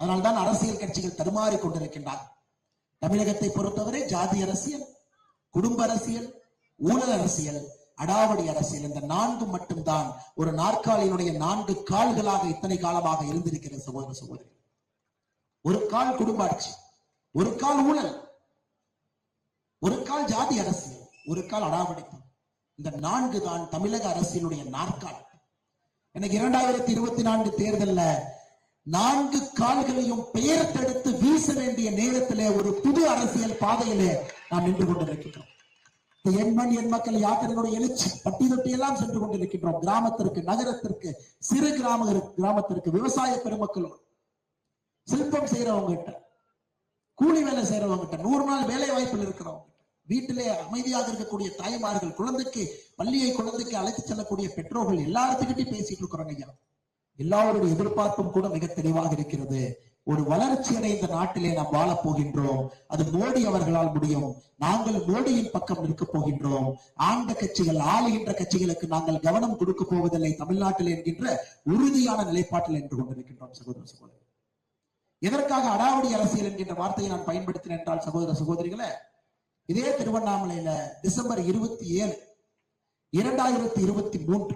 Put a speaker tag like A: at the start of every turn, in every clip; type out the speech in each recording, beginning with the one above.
A: அதனால்தான் அரசியல் கட்சிகள் தடுமாறி கொண்டிருக்கின்றார் தமிழகத்தை பொறுத்தவரை ஜாதி அரசியல் குடும்ப அரசியல் ஊழல் அரசியல் அடாவடி அரசியல் இந்த நான்கு மட்டும்தான் ஒரு நாற்காலியினுடைய நான்கு கால்களாக இத்தனை காலமாக இருந்திருக்கிற சகோதர சகோதரி. ஒரு கால் குடும்ப ஆட்சி ஒரு கால் ஊழல் ஒரு கால் ஜாதி அரசியல் ஒரு கால் அடாவடித்தம் இந்த நான்கு தான் தமிழக அரசியலுடைய நாற்கால். எனக்கு இரண்டாயிரத்தி இருபத்தி நான்கு தேர்தல்ல நான்கு கால்களையும் பெயர்த்தெடுத்து வீச வேண்டிய நேரத்திலே ஒரு புது அரசியல் பாதையிலே நாம் நின்று கொண்டிருக்கின்றோம். இந்த என் மண் என் மக்கள் யாத்திரையினுடைய எழுச்சி பட்டி தொட்டி எல்லாம் சென்று கொண்டிருக்கின்றோம். கிராமத்திற்கு நகரத்திற்கு சிறு கிராம கிராமத்திற்கு விவசாய பெருமக்களோடு. சிற்பம் செய்யறவங்க கிட்ட கூலி வேலை செய்யறவங்க கிட்ட நூறு நாள் வேலை வாய்ப்பில் இருக்கிறவங்க. வீட்டிலே அமைதியாக இருக்கக்கூடிய தாய்மார்கள் குழந்தைக்கு பள்ளியை குழந்தைக்கு அழைத்து செல்லக்கூடிய பெற்றோர்கள் எல்லாத்துக்கிட்டையும் பேசிட்டு இருக்கிறோங்க ஐயா. எல்லாருடைய எதிர்பார்ப்பும் கூட மிக தெளிவாக இருக்கிறது. ஒரு வளர்ச்சி அடைந்த நாட்டிலே நாம் வாழப் போகின்றோம். அது மோடி அவர்களால் முடியும். நாங்கள் மோடியின் பக்கம் நிற்க போகின்றோம். ஆண்ட கட்சிகள் ஆளுகின்ற கட்சிகளுக்கு நாங்கள் கவனம் கொடுக்க போவதில்லை. தமிழ்நாட்டில் என்கின்ற உறுதியான நிலைப்பாட்டில் என்று கொண்டிருக்கின்றோம் சகோதர சகோதரி. எதற்காக அடாவடி அரசியல் என்கின்ற வார்த்தையை நான் பயன்படுத்தினேன் என்றால் சகோதர சகோதரிகளை இதே திருவண்ணாமலையில டிசம்பர் இருபத்தி ஏழு இரண்டாயிரத்தி இருபத்தி மூன்று.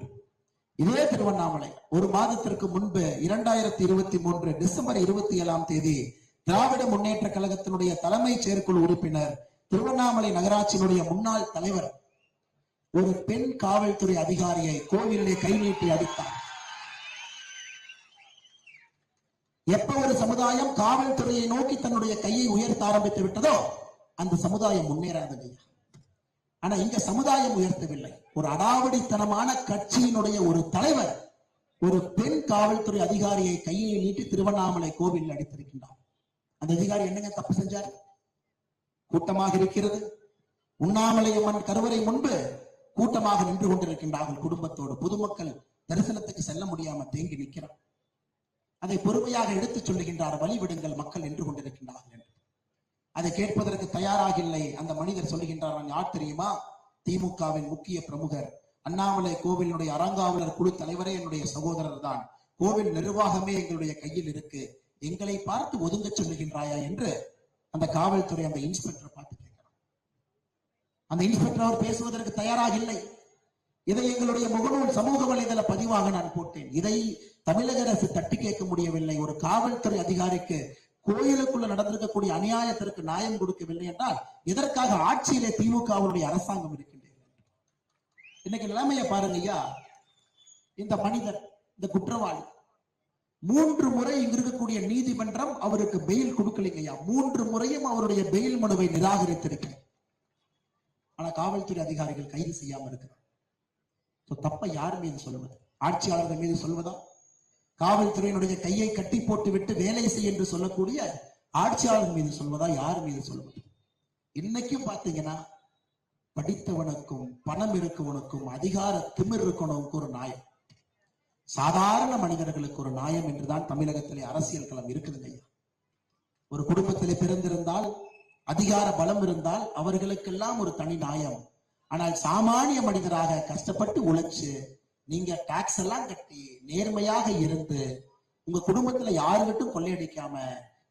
A: இதே திருவண்ணாமலை ஒரு மாதத்திற்கு முன்பு இரண்டாயிரத்தி இருபத்தி மூன்று டிசம்பர் இருபத்தி ஏழாம் தேதி திராவிட முன்னேற்ற கழகத்தினுடைய தலைமை செயற்குழு உறுப்பினர் திருவண்ணாமலை நகராட்சியினுடைய முன்னாள் தலைவர் ஒரு பெண் காவல்துறை அதிகாரியை கோவிலிலே கை நீட்டி அடித்தார். எப்ப ஒரு சமுதாயம் காவல்துறையை நோக்கி தன்னுடைய கையை உயர்த்த ஆரம்பித்து விட்டதோ அந்த சமுதாயம் முன்னேறாதது. ஆனா இங்க சமுதாயம் உயர்த்தவில்லை. ஒரு அடாவடித்தனமான கட்சியினுடைய ஒரு தலைவர் ஒரு பெண் காவல்துறை அதிகாரியை கையை நீட்டி திருவண்ணாமலை கோவில் அடித்திருக்கின்றார். அந்த அதிகாரி என்னங்க தப்பு செஞ்சார்? கூட்டமாக இருக்கிறது. உண்ணாமலையம்மன் கருவறை முன்பு கூட்டமாக நின்று கொண்டிருக்கின்றார்கள் குடும்பத்தோடு. பொதுமக்கள் தரிசனத்துக்கு செல்ல முடியாம தேங்கி நிற்கிறார். அதை பொறுமையாக எடுத்துச் சொல்லுகின்றார் வழிவிடுங்கள் மக்கள் நின்று கொண்டிருக்கின்றார்கள் என்று. அதை கேட்பதற்கு தயாராக இல்லை அந்த மனிதர் சொல்லுகின்றார் யார் தெரியுமா? திமுகவின் முக்கிய பிரமுகர். அண்ணாமலை கோவிலுடைய அறங்காவலர் குழு தலைவரே என்னுடைய சகோதரர் தான் கோவில் நிர்வாகமே எங்களுடைய கையில் இருக்கு. எங்களை பார்த்து ஒதுங்க சொல்லுகின்றாயா? என்று அந்த காவல்துறை அந்த இன்ஸ்பெக்டர் பார்த்து கேட்கிறார். அந்த இன்ஸ்பெக்டர் அவர் பேசுவதற்கு தயாராக இல்லை இதை எங்களுடைய முகநூல் சமூக வலைதள பதிவாக நான் போட்டேன். இதை தமிழக அரசு தட்டி கேட்க முடியவில்லை. ஒரு காவல்துறை அதிகாரிக்கு கோயிலுக்குள்ள நடந்திருக்கக்கூடிய அநியாயத்திற்கு நியாயம் கொடுக்கவில்லை என்றால் எதற்காக ஆட்சியிலே திமுகவுடைய அரசாங்கம் இருக்கின்றது? இன்னைக்கு நிலைமையை பாருங்க ஐயா. இந்த மனிதர் இந்த குற்றவாளி மூன்று முறை இங்க இருக்கக்கூடிய நீதிமன்றம் அவருக்கு பெயில் கொடுக்கலைங்க ஐயா. மூன்று முறையும் அவருடைய பெயில் மனுவை நிராகரித்திருக்கேன் ஆனா காவல்துறை அதிகாரிகள் கைது செய்யாம இருக்கிறார் தப்ப யார் மீது சொல்வது? ஆட்சியாளர்கள் மீது சொல்வதா? காவல்துறையினுடைய கையை கட்டி போட்டு விட்டு வேலை செய் என்று சொல்லக்கூடிய ஆட்சியாளர் மீது சொல்வதா யார் மீது சொல்வது? இன்னைக்கும் பாத்தீங்கன்னா படித்தவனுக்கும் பணம் இருக்கவனுக்கும் அதிகார திமிர் இருக்கவனுக்கு ஒரு நியாயம். சாதாரண மனிதர்களுக்கு ஒரு நியாயம் என்றுதான் தமிழகத்திலே அரசியல் களம் இருக்குதுங்க ஐயா. ஒரு குடும்பத்திலே பிறந்திருந்தால் அதிகார பலம் இருந்தால் அவர்களுக்கெல்லாம் ஒரு தனி நியாயம். ஆனால் சாமானிய மனிதராக கஷ்டப்பட்டு உழைச்சு நீங்க டாக்ஸ் எல்லாம் கட்டி நேர்மையாக இருந்து உங்க குடும்பத்துல யாருகிட்டும் கொள்ளையடிக்காம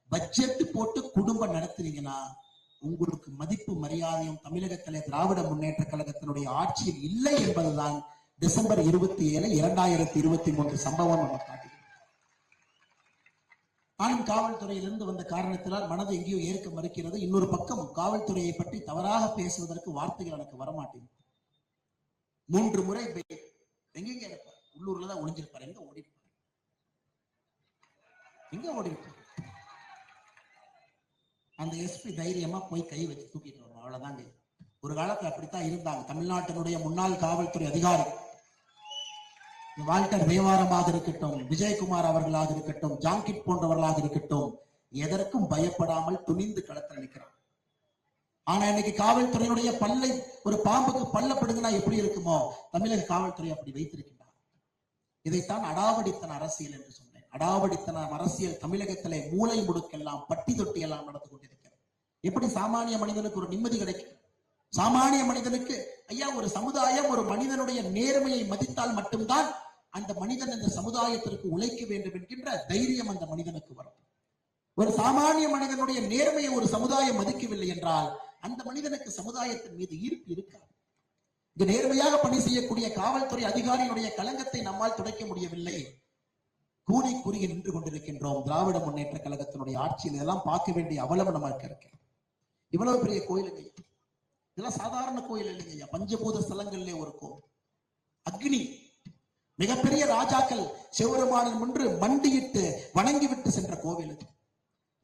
A: பட்ஜெட் போட்டு குடும்பம் நடத்துனீங்கன்னா உங்களுக்கு மதிப்பு மரியாதையும் தமிழகத்திலே திராவிட முன்னேற்ற கழகத்தினுடைய ஆட்சியில் இல்லை என்பதுதான் டிசம்பர் இருபத்தி ஏழு இரண்டாயிரத்தி இருபத்தி மூன்று சம்பவம் நம்ம காட்டுகிறது நானும் காவல்துறையிலிருந்து வந்த காரணத்தினால் மனதை எங்கேயோ ஏற்க மறுக்கிறது. இன்னொரு பக்கம் காவல்துறையை பற்றி தவறாக பேசுவதற்கு வார்த்தைகள் எனக்கு வரமாட்டேங்குது. மூன்று முறை எங்கெங்க இருப்பார் உள்ளூர்ல தான் ஒளிஞ்சிருப்பார். எங்க ஓடி இருப்பார் எங்க ஓடி இருப்பார் அந்த எஸ்பி தைரியமா போய் கை வச்சு தூக்கிட்டு வரும் அவ்வளவுதாங்க. ஒரு காலத்துல அப்படித்தான் இருந்தாங்க. தமிழ்நாட்டினுடைய முன்னாள் காவல்துறை அதிகாரி. வால்டர் தேவாரமாக இருக்கட்டும் விஜயகுமார் அவர்களாக இருக்கட்டும் ஜாங்கிட் போன்றவர்களாக இருக்கட்டும் எதற்கும் பயப்படாமல் துணிந்து களத்தில் நிற்கிறான். ஆனா இன்னைக்கு காவல்துறையினுடைய பல்லை ஒரு பாம்புக்கு பல்லப்படுதுன்னா எப்படி இருக்குமோ? தமிழக காவல்துறை அப்படி வைத்திருக்கின்றார். இதைத்தான் அடாவடித்தன அரசியல் என்று சொன்னேன். அடாவடித்தன அரசியல் தமிழகத்திலே மூளை முடுக்கெல்லாம் பட்டி தொட்டி எல்லாம் நடந்து கொண்டிருக்கிறது. எப்படி சாமானிய மனிதனுக்கு ஒரு நிம்மதி கிடைக்கும்? சாமானிய மனிதனுக்கு ஐயா ஒரு சமுதாயம் ஒரு மனிதனுடைய நேர்மையை மதித்தால் மட்டும்தான் அந்த மனிதன் இந்த சமுதாயத்திற்கு உழைக்க வேண்டும் என்கின்ற தைரியம் அந்த மனிதனுக்கு வரும். ஒரு சாமானிய மனிதனுடைய நேர்மையை ஒரு சமுதாயம் மதிக்கவில்லை என்றால் அந்த மனிதனுக்கு சமுதாயத்தின் மீது ஈர்ப்பு இருக்காது. இங்கு நேர்மையாக பணி செய்யக்கூடிய காவல்துறை அதிகாரியுடைய களங்கத்தை நம்மால் துடைக்க முடியவில்லை. கூறி கூறி நின்று கொண்டிருக்கின்றோம். திராவிட முன்னேற்ற கழகத்தினுடைய ஆட்சியில் இதெல்லாம் பார்க்க வேண்டிய அவலம் நமக்கு இருக்கு. இவ்வளவு பெரிய கோயிலுங்க இதெல்லாம் சாதாரண கோயில் இல்லைங்க ஐயா. பஞ்சபூத ஸ்தலங்கள்ல ஒரு கோவில். அக்னி. மிகப்பெரிய ராஜாக்கள் சிவபெருமானின் முன்று மண்டியிட்டு வணங்கிவிட்டு சென்ற கோவில் இது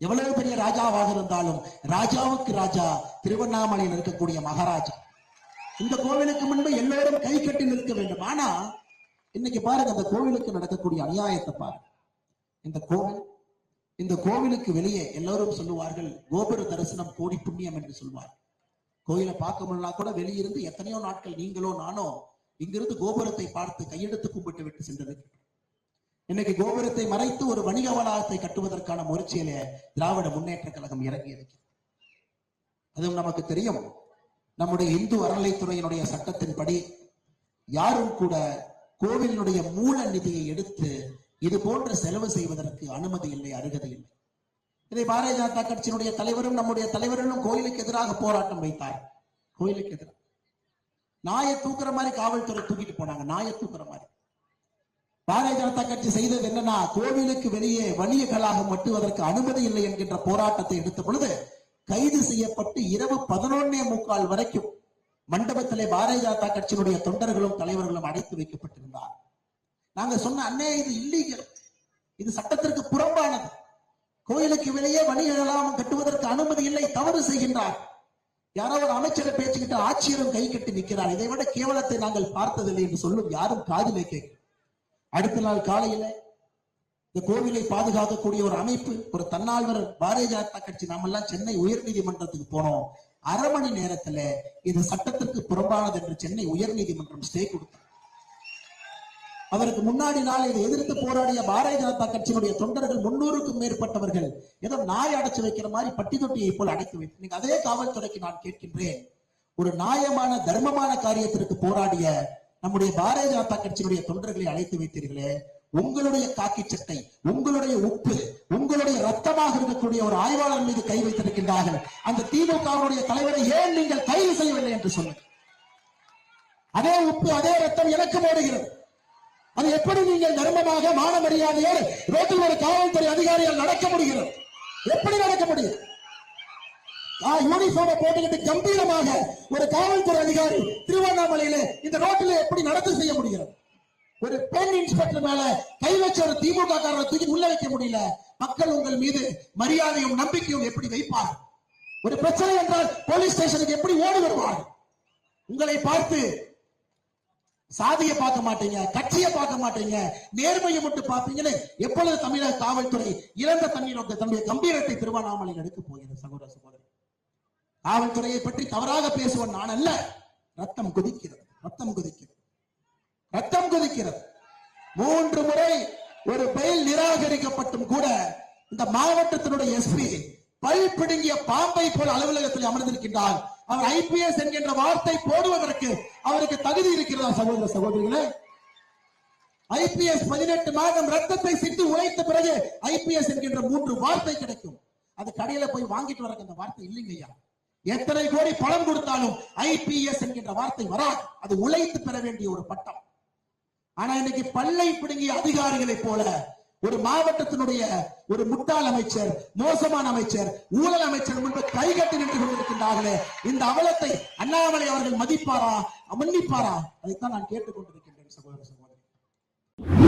A: எவ்வளவு பெரிய ராஜாவாக இருந்தாலும் ராஜாவுக்கு ராஜா திருவண்ணாமலையில் இருக்கக்கூடிய மகாராஜா. இந்த கோவிலுக்கு முன்பு எல்லோரும் கை கட்டி நிற்க வேண்டும். ஆனா இன்னைக்கு பாருங்க அந்த கோவிலுக்கு நடக்கக்கூடிய அநியாயத்தை பாருங்க. இந்த கோவில் இந்த கோவிலுக்கு வெளியே எல்லோரும் சொல்லுவார்கள் கோபுர தரிசனம் கோடி புண்ணியம் என்று சொல்வார் கோயிலை பார்க்க முடியலனா கூட வெளியிருந்து எத்தனையோ நாட்கள் நீங்களோ நானோ இங்கிருந்து கோபுரத்தை பார்த்து கையெடுத்து கும்பிட்டு விட்டு சென்றது. இன்னைக்கு கோபுரத்தை மறைத்து ஒரு வணிக வளாகத்தை கட்டுவதற்கான முயற்சியில திராவிட முன்னேற்ற கழகம் இறங்கி இருக்கிறது. அதுவும் நமக்கு தெரியும். நம்முடைய இந்து அறநிலைத்துறையினுடைய சட்டத்தின்படி யாரும் கூட கோவிலினுடைய மூல நிதியை எடுத்து இது போன்ற செலவு செய்வதற்கு அனுமதி இல்லை அருகதை இல்லை. இதை பாரதிய ஜனதா கட்சியினுடைய தலைவரும் நம்முடைய தலைவர்களும் கோயிலுக்கு எதிராக போராட்டம் வைத்தார். கோயிலுக்கு எதிராக. நாயை தூக்குற மாதிரி காவல்துறை தூக்கிட்டு போனாங்க. நாயை தூக்குற மாதிரி. பாரதிய ஜனதா கட்சி செய்தது என்னன்னா கோவிலுக்கு வெளியே வணிகர்களாக மட்டுவதற்கு அனுமதி இல்லை என்கின்ற போராட்டத்தை எடுத்த பொழுது கைது செய்யப்பட்டு இரவு பதினொன்னே முக்கால் வரைக்கும் மண்டபத்திலே பாரதிய ஜனதா கட்சியினுடைய தொண்டர்களும் தலைவர்களும் அடைத்து வைக்கப்பட்டிருந்தார். நாங்க சொன்ன அண்ணே இது இல்லீகல். இது சட்டத்திற்கு புறம்பானது. கோயிலுக்கு வெளியே வணிகர்களாம் கட்டுவதற்கு அனுமதி இல்லை தவறு செய்கின்றார். யாரோ ஒரு அமைச்சரை பேச்சுக்கிட்டு ஆட்சியரும் கை கட்டி நிற்கிறார். இதை விட கேவலத்தை நாங்கள் பார்த்ததில்லை என்று சொல்லும் யாரும் காதிலே கேட்க அடுத்த நாள் காலையில இந்த கோவிலை பாதுகாக்கக்கூடிய ஒரு அமைப்பு ஒரு தன்னால்வர் பாரதிய ஜனதா கட்சி. நாமெல்லாம் சென்னை உயர்நீதிமன்றத்துக்கு போனோம். அரை மணி நேரத்துல இது சட்டத்திற்கு புறம்பானது என்று சென்னை உயர்நீதிமன்றம் ஸ்டே கொடுத்தது. அதற்கு முன்னாடி நாள் இதை எதிர்த்து போராடிய பாரதிய ஜனதா கட்சியினுடைய தொண்டர்கள் முன்னூறுக்கும் மேற்பட்டவர்கள் ஏதோ நாய் அடைச்சு வைக்கிற மாதிரி பட்டி தொட்டியை போல் அடைத்து வைத்து நீங்க அதே காவல்துறைக்கு நான் கேட்கின்றேன். ஒரு நியாயமான தர்மமான காரியத்திற்கு போராடிய நம்முடைய பாரதிய ஜனதா கட்சியினுடைய தொண்டர்களை அழைத்து வைத்தீர்களே உங்களுடைய காக்கி சட்டை உங்களுடைய உப்பு உங்களுடைய ரத்தமாக இருக்கக்கூடிய ஒரு ஆய்வாளர் மீது கை வைத்திருக்கின்றார்கள். அந்த திமுகவுடைய தலைவரை ஏன் நீங்கள் கைது செய்யவில்லை என்று சொல்லுங்க அதே உப்பு அதே ரத்தம் எனக்கு ஓடுகிறது அது எப்படி நீங்கள் தர்மமாக மான மரியாதையோடு ரோட்டில் ஒரு காவல்துறை அதிகாரியால் நடக்க முடிகிறது? எப்படி நடக்க முடியும்? யூனிஃபார்மை போட்டுக்கிட்டு கம்பீரமாக ஒரு காவல்துறை அதிகாரி திருவண்ணாமலையில இந்த ரோட்டில் எப்படி நடத்த செய்ய முடிகிறது? ஒரு பெண் இன்ஸ்பெக்டர் மேல கை வச்ச ஒரு திமுக காரரை தூக்கி உள்ள வைக்க முடியல. மக்கள் உங்கள் மீது மரியாதையும் நம்பிக்கையும் எப்படி வைப்பார்? ஒரு பிரச்சனை என்றால் போலீஸ் ஸ்டேஷனுக்கு எப்படி ஓடி வருவார்? உங்களை பார்த்து சாதியை பார்க்க மாட்டீங்க கட்சியை பார்க்க மாட்டீங்க நேர்மையை மட்டும் பார்ப்பீங்கன்னு எப்பொழுது தமிழக காவல்துறை இறந்த தண்ணீர் தன்னுடைய கம்பீரத்தை திருவண்ணாமலை எடுக்க போகிறது சகோதர சகோதரர் காவல்துறையை பற்றி தவறாக பேசுவன் நான் அல்ல. ரத்தம் கொதிக்கிறது. ரத்தம் கொதிக்கிறது. ரத்தம் கொதிக்கிறது. மூன்று முறை ஒரு பயில் நிராகரிக்கப்பட்டும் கூட இந்த மாவட்டத்தினுடைய எஸ்பி பல் பிடுங்கிய பாம்பை போல் அலுவலகத்தில் அமர்ந்திருக்கின்றார். அவர் ஐபிஎஸ் என்கின்ற வார்த்தை போடுவதற்கு அவருக்கு தகுதி இருக்கிறதா சகோதர சகோதரிகளே? ஐபிஎஸ் பதினெட்டு மாதம் ரத்தத்தை சிட்டு உழைத்த பிறகு ஐபிஎஸ் என்கின்ற மூன்று வார்த்தை கிடைக்கும். அது கடையில போய் வாங்கிட்டு வரக்கு அந்த வார்த்தை இல்லைங்கய்யா. எத்தனை கோடி பணம் கொடுத்தாலும் ஐபிஎஸ் என்கின்ற வார்த்தை வராது. அது உழைத்து பெற வேண்டிய ஒரு பட்டம். ஆனா இன்னைக்கு பல்லை பிடுங்கிய அதிகாரிகளைப் போல ஒரு மாவட்டத்தினுடைய ஒரு முட்டாள் அமைச்சர் மோசமான அமைச்சர் ஊழல் அமைச்சர் முன்பு கைகட்டி நின்று கொண்டிருக்கின்றார்களே இந்த அவலத்தை அண்ணாமலை அவர்கள் மதிப்பாரா மன்னிப்பாரா? அதைத்தான் நான் கேட்டுக்கொண்டிருக்கின்றேன் சகோதர சகோதரி.